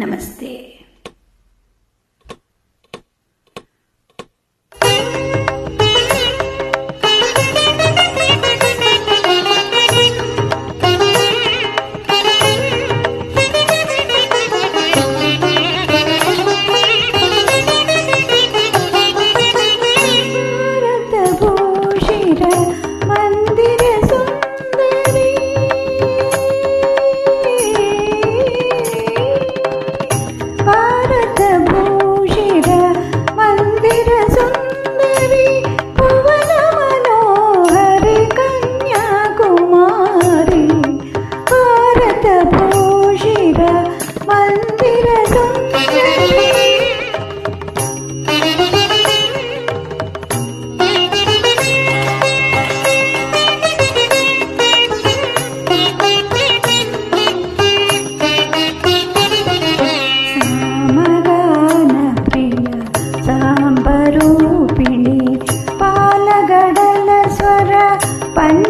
नमस्ते।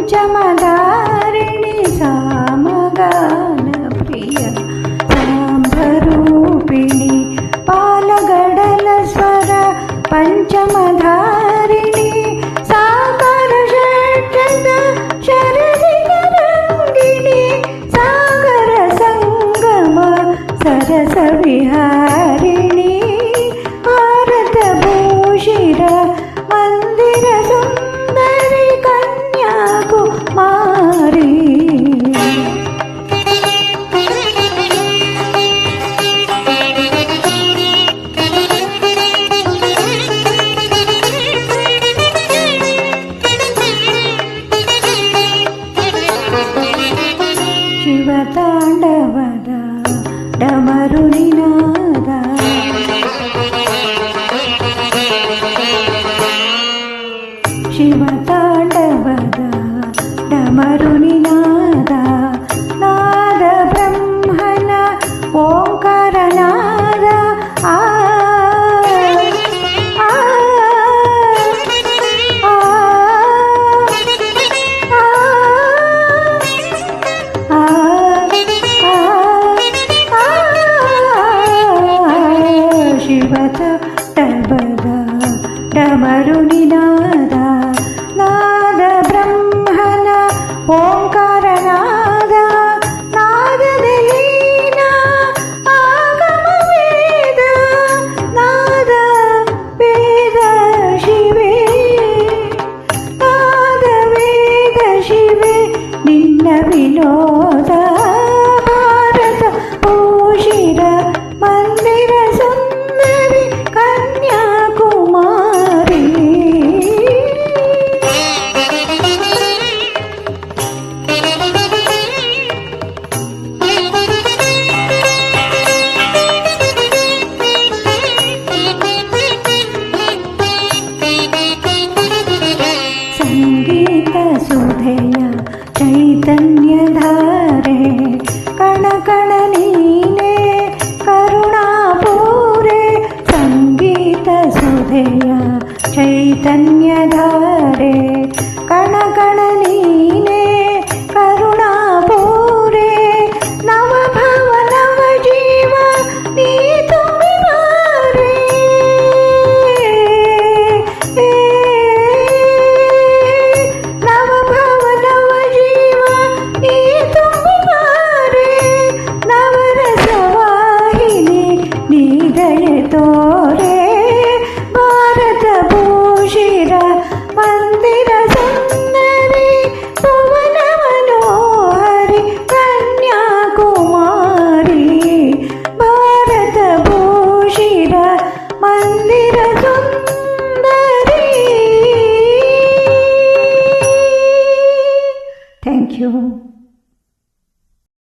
jama ಶಿವ ತಾಂಡವದ ಡಮರು ಶಿವ ತಾಂಡವದ ಡಮರು கருணிநாதா நாத பிரம்மண ஓங்காரநாதா நாதலீனா ஆகமவேத நாத வேத ಶಿವೆ நாத நின்ன வினோ चैतन्यधारे